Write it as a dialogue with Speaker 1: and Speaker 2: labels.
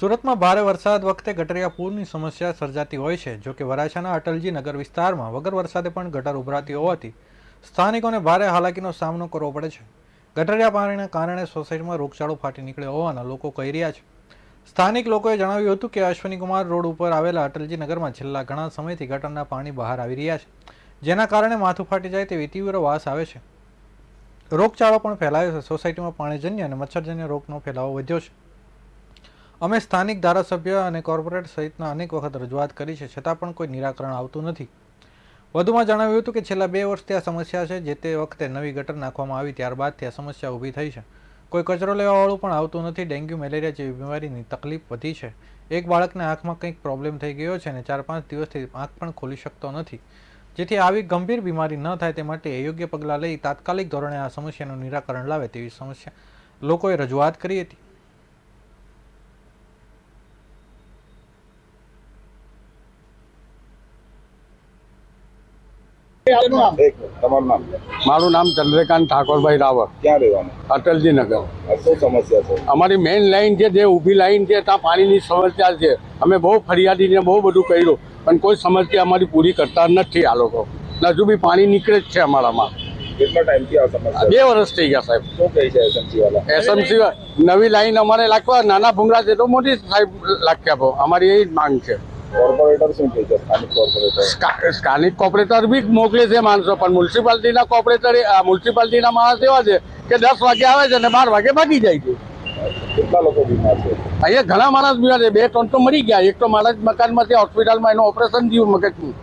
Speaker 1: સુરતમાં ભારે વરસાદ વખતે ગટરિયા પૂરની સમસ્યા સર્જાતી હોય છે જો કે વરાછાના અટલજી નગર વિસ્તારમાં વગર વરસાદે પણ ગટર ઉભરાતી હોવાથી સ્થાનિકોને ભારે હાલાકીનો સામનો કરવો પડે છે. ગટરિયા પાણીના કારણે સોસાયટીમાં રોગચાળો ફાટી નીકળ્યો હોવાના લોકો કહી રહ્યા છે. સ્થાનિક લોકોએ જણાવ્યું હતું કે અશ્વિનીકુમાર રોડ ઉપર આવેલા અટલજી નગરમાં છેલ્લા ઘણા સમયથી ગટરના પાણી બહાર આવી રહ્યા છે, જેના કારણે માથું ફાટી જાય તેવી તીવ્ર વાસ આવે છે. રોગચાળો પણ ફેલાયો છે. સોસાયટીમાં પાણીજન્ય અને મચ્છરજન્ય રોગનો ફેલાવો વધ્યો છે. અમે સ્થાનિક ધારાસભ્ય અને કોર્પોરેટ સહિતના અનેક વખત રજૂઆત કરી છે, છતાં પણ કોઈ નિરાકરણ આવતું નથી. વધુમાં જણાવ્યું હતું કે છેલ્લા બે વર્ષથી આ સમસ્યા છે, જે તે વખતે નવી ગટર નાખવામાં આવી ત્યારબાદથી આ સમસ્યા ઊભી થઈ છે. કોઈ કચરો લેવાવાળું પણ આવતું નથી, ડેન્ગ્યુ, મેલેરિયા જેવી બીમારીની તકલીફ વધી છે. એક બાળકને આંખમાં કંઈક પ્રોબ્લેમ થઈ ગયો છે અને ચાર પાંચ દિવસથી આંખ પણ ખોલી શકતો નથી. જેથી આવી ગંભીર બીમારી ન થાય તે માટે યોગ્ય પગલાં લઈ તાત્કાલિક ધોરણે આ સમસ્યાનું નિરાકરણ લાવે તેવી સમસ્યા લોકોએ રજૂઆત કરી હતી.
Speaker 2: તમારું નામ?
Speaker 3: મારું નામ ચંદ્રકાંત ઠાકોરભાઈ રાવળ.
Speaker 2: ક્યાં રહેવાનું?
Speaker 3: અટલજી નગર
Speaker 2: શું સમસ્યા છે?
Speaker 3: અમારી મેઇન લાઈન છે જે ઊભી લાઈન છે ત્યાં પાણીની સમસ્યા છે. અમે બહુ ફરિયાદીને બહુ બધું કર્યું પણ કોઈ સમસ્યા અમારી પૂરી કરતા નથી આ લોકો. હજુ બી પાણી નીકળે જ છે અમારામાં.
Speaker 2: કેટલા ટાઈમથી આ સમસ્યા
Speaker 3: બે વર્ષ થઈ ગયા સાહેબ.
Speaker 2: શું કહે છે એસએમસી વાળા.
Speaker 3: એસએમસી નવી લાઈન અમારે લાગવા નાના ભૂંગળા છે તો મોટી સાહેબ લાગ્યા અમારી એ જ માંગ છે.
Speaker 2: કોર્પોરેટર શું કહે છે? સ્થાનિક કોર્પોરેટર
Speaker 3: સ્થાનિક કોર્પોરેટર બી મોકલે છે માણસો પણ મ્યુનિસિપાલિટીના કોર્પોરેટર મ્યુનિસિપાલિટીના માણસ એવા છે કે દસ વાગે આવે છે અને બાર વાગે ભાગી જાય છે.
Speaker 2: કેટલા લોકો બીમાર છે?
Speaker 3: અહીંયા ઘણા માણસ બીમાર છે. બે ત્રણ તો મરી ગયા. એક તો મારા જ મકાનમાંથી હોસ્પિટલમાં એનું ઓપરેશન થયું મગજનું.